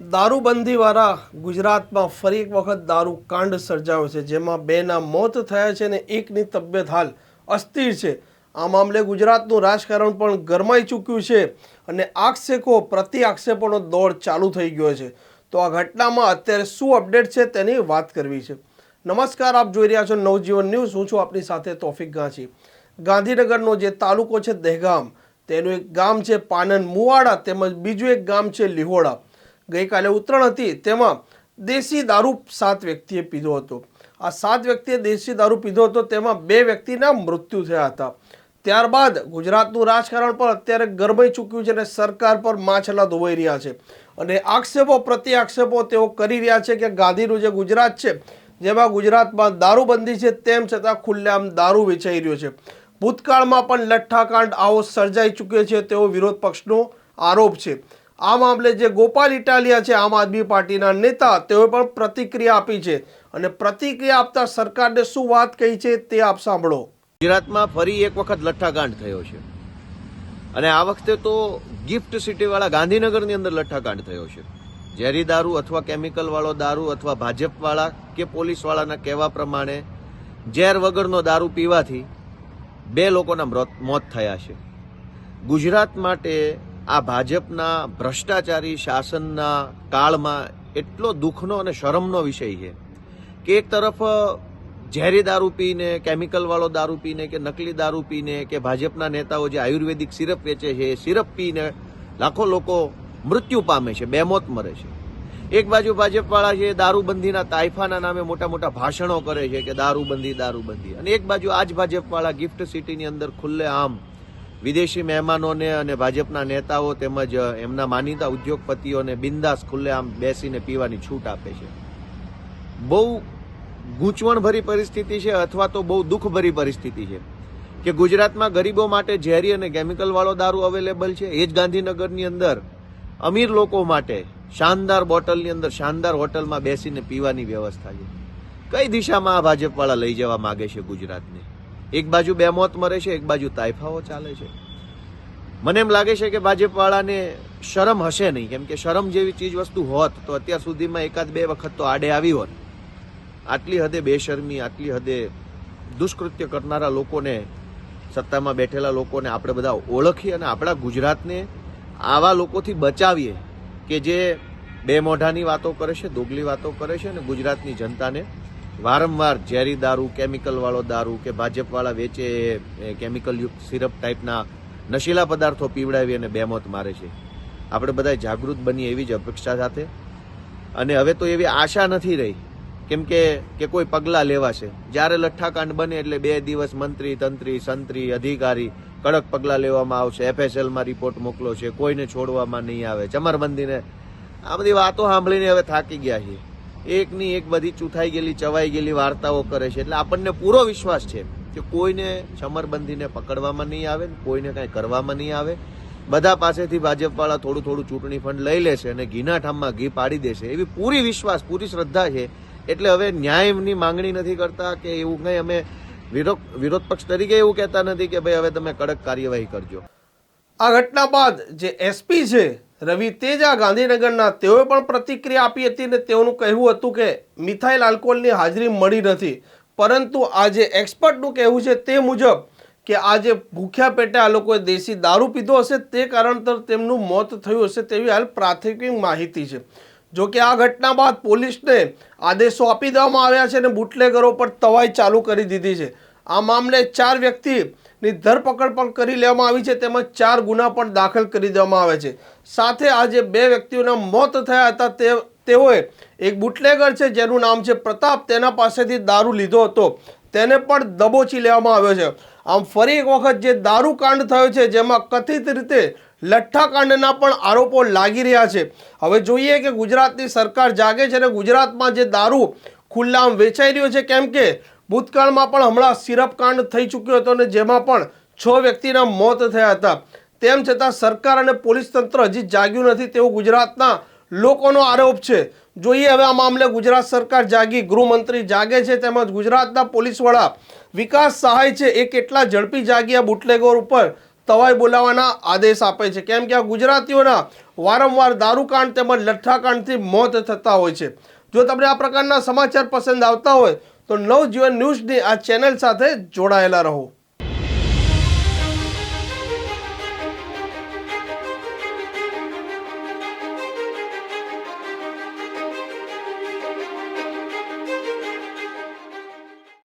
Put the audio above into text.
દારૂબંધીવાળા ગુજરાતમાં ફરી એક વખત દારૂ કાંડ સર્જાયો છે, જેમાં બેના મોત થયા છે અને એકની તબિયત હાલ અસ્થિર છે. આ મામલે ગુજરાતનું રાજકારણ પણ ગરમાઈ ચૂક્યું છે અને આક્ષેપો પ્રતિ આક્ષેપોનો દોર ચાલુ થઈ ગયો છે. તો આ ઘટનામાં અત્યારે શું અપડેટ છે તેની વાત કરવી છે. નમસ્કાર, આપ જોઈ રહ્યા છો નવજીવન ન્યૂઝ. હું છું આપની સાથે તોફિક ગાંચી. ગાંધીનગરનો જે તાલુકો છે, દહેગામ, તેનું એક ગામ છે, પાનન મુવાડા, તેમજ બીજું એક ગામ છે, લિહોડા. ગઈકાલે ઉત્તરાયણ હતી, તેમાં દેશી દારૂ સાત વ્યક્તિએ પીધો હતો. આ સાત વ્યક્તિએ દેશી દારૂ પીધો હતો, તેમાં બે વ્યક્તિના મૃત્યુ થયા હતા. ત્યારબાદ ગુજરાતનું રાજકારણ પણ અત્યારે ગરમાઈ ચૂક્યું છે અને સરકાર પર માછલા ધોવાઈ રહ્યા છે. અને આક્ષેપો પ્રતિ આક્ષેપો તેઓ કરી રહ્યા છે કે ગાંધીનું જે ગુજરાત છે, જેમાં ગુજરાતમાં દારૂબંધી છે, તેમ છતાં ખુલ્લેઆમ દારૂ વેચાઈ રહ્યો છે. ભૂતકાળમાં પણ લઠ્ઠાકાંડ આવો સર્જાઈ ચૂક્યો છે તેવો વિરોધ પક્ષનો આરોપ છે. આ મામલે જે ગોપાલ ઇટાલિયા છે, આમ આદમી પાર્ટીના નેતા, તેઓએ પણ પ્રતિક્રિયા આપી છે. અને પ્રતિક્રિયા આપતા સરકારને શું વાત કહી છે, તે આપ સાંભળો. ગુજરાતમાં ફરી એક વખત લઠ્ઠાકાંડ થયો છે. અને આ વખતે તો ગિફ્ટ સિટીવાળા ગાંધીનગરની અંદર લઠ્ઠાકાંડ થયો છે. ઝેરી દારૂ અથવા કેમિકલ વાળો દારૂ અથવા ભાજપવાળા કે પોલીસવાળાના કહેવા પ્રમાણે ઝેર વગરનો દારૂ પીવાથી બે લોકોના મોત થયા છે. ગુજરાત માટે આ ભાજપના ભ્રષ્ટાચારી શાસનના કાળમાં એટલો દુઃખનો અને શરમનો વિષય છે કે એક તરફ ઝેરી દારૂ પીને, કેમિકલવાળો દારૂ પીને કે નકલી દારૂ પીને કે ભાજપના નેતાઓ જે આયુર્વેદિક સિરપ વેચે છે, એ સિરપ પીને લાખો લોકો મૃત્યુ પામે છે બેમોત મરે છે. એક બાજુ ભાજપવાળા છે, દારૂબંધીના તાઇફાના નામે મોટા મોટા ભાષણો કરે છે કે દારૂબંધી દારૂબંધી. અને એક બાજુ આ જ ભાજપવાળા ગિફ્ટ સિટીની અંદર ખુલ્લે આમ વિદેશી મહેમાનોને અને ભાજપના નેતાઓ તેમજ એમના માનીતા ઉદ્યોગપતિઓને બિંદાસ ખુલ્લેઆમ બેસીને પીવાની છૂટ આપે છે. બહુ ગૂંચવણભરી પરિસ્થિતિ છે અથવા તો બહુ દુઃખભરી પરિસ્થિતિ છે કે ગુજરાતમાં ગરીબો માટે ઝેરી અને કેમિકલવાળો દારૂ અવેલેબલ છે. એ જ ગાંધીનગરની અંદર અમીર લોકો માટે શાનદાર બોટલની અંદર શાનદાર હોટલમાં બેસીને પીવાની વ્યવસ્થા છે. કઈ દિશામાં આ ભાજપવાળા લઈ જવા માગે છે ગુજરાતને? એક બાજુ બે મોત મરે છે, એક બાજુ તાઇફાઓ ચાલે છે. મને એમ લાગે છે કે ભાજપવાળાને શરમ હશે નહીં. કેમ કે શરમ જેવી ચીજ વસ્તુ હોત તો અત્યાર સુધીમાં એકાદ બે વખત તો આડે આવી હોત. આટલી હદે બેશરમી, આટલી હદે દુષ્કૃત્ય કરનારા લોકોને, સત્તામાં બેઠેલા લોકોને આપણે બધા ઓળખીએ અને આપણા ગુજરાતને આવા લોકોથી બચાવીએ કે જે બે મોઢાની વાતો કરે છે, દોગલી વાતો કરે છે અને ગુજરાતની જનતાને વારંવાર ઝેરી દારૂ, કેમિકલ વાળો દારૂ કે ભાજપવાળા વેચે, એ, કેમિકલ યુક્ત સિરપ ટાઈપના નશીલા પદાર્થો પીવડાવી અને બેમોત મારે છે. આપણે બધા જાગૃત બનીએ એવી જ અપેક્ષા સાથે. અને હવે તો એવી આશા નથી રહી, કેમ કે કે કોઈ પગલાં લેવાશે. જ્યારે લઠ્ઠાકાંડ બને એટલે બે દિવસ મંત્રી, તંત્રી, સંત્રી, અધિકારી કડક પગલાં લેવામાં આવશે. એફએસએલમાં રિપોર્ટ મોકલો છે. કોઈને છોડવામાં નહીં આવે. ચમરબંધીને આ બધી વાતો સાંભળીને હવે થાકી ગયા છીએ. એકની એક બધી ચૂથાઈ ગયેલી, ચવાઈ ગયેલી વાર્તાઓ કરે છે. એટલે આપણને પૂરો વિશ્વાસ છે કે કોઈને સમરબંધીને પકડવામાં નહીં આવે, કોઈને કાંઈ કરવામાં નહીં આવે. બધા પાસેથી ભાજપવાળા થોડું થોડું ચૂંટણી ફંડ લઈ લેશે અને ઘીના ઠામમાં ઘી પાડી દેશે એવી પૂરી વિશ્વાસ, પૂરી શ્રદ્ધા છે. એટલે હવે ન્યાયની માંગણી નથી કરતા કે એવું કંઈ અમે વિરોધ વિરોધ પક્ષ તરીકે એવું કહેતા નથી કે ભાઈ હવે તમે કડક કાર્યવાહી કરજો. આ ઘટના બાદ જે એસપી છે રવિ તેજા ગાંધીનગરના તેઓએ પણ પ્રતિક્રિયા આપી હતી ને તેઓનું કહેવું હતું કે મિથાઇલ આલ્કોહોલની હાજરી મળી નથી. પરંતુ આજે એક્સપર્ટનું કહેવું છે તે મુજબ કે આજે ભૂખ્યા પેટે આ લોકોએ દેશી દારૂ પીધો હશે તે કારણસર તેમનું મોત થયું હશે તેવી હાલ પ્રાથમિક માહિતી છે. જો કે આ ઘટના બાદ પોલીસને આદેશો આપી દેવામાં આવ્યા છે અને બુટલેગરો પર તવાઈ ચાલુ કરી દીધી છે. આ મામલે ચાર વ્યક્તિની ધરપકડ પણ કરી લેવામાં આવી છે, તેમજ ચાર ગુના પણ દાખલ કરી દેવામાં આવે છે. સાથે આજે બે વ્યક્તિઓના મોત થયા હતા, તે, તેઓએ એક બુટલેગર છે, જેનું નામ છે પ્રતાપ, તેના પાસેથી દારૂ લીધો હતો. તેને પણ દબોચી લેવામાં આવ્યો છે. આમ ફરી એક વખત જે દારૂ કાંડ થયો છે, જેમાં કથિત રીતે લઠ્ઠાકાંડના પણ આરોપો લાગી રહ્યા છે. હવે જોઈએ કે ગુજરાતની સરકાર જાગે છે અને ગુજરાતમાં જે દારૂ ખુલ્લામ વેચાઈ રહ્યો છે, કેમ કે ભૂતકાળમાં પણ હમણાં સિરપ કાંડ થઈ ચૂક્યો હતો અને જેમાં પણ છ વ્યક્તિના મોત થયા હતા. તેમ છતાં સરકાર અને પોલીસ તંત્ર હજી જાગ્યું નથી તેવું ગુજરાતના લોકોનો આરોપ છે. જોઈએ હવે આ મામલે ગુજરાત સરકાર જાગી, ગૃહમંત્રી જાગે છે તેમજ ગુજરાતના પોલીસ વડા વિકાસ સહાય છે એ કેટલા ઝડપી જાગ્યા બુટલેગોર ઉપર તવાઈ બોલાવવાના આદેશ આપે છે. કેમ કે આ ગુજરાતીઓના વારંવાર દારૂકાંડ તેમજ લઠ્ઠાકાંડથી મોત થતા હોય છે. જો તમને આ પ્રકારના સમાચાર પસંદ આવતા હોય તો નવજીવન ન્યૂઝની આ ચેનલ સાથે જોડાયેલા રહો.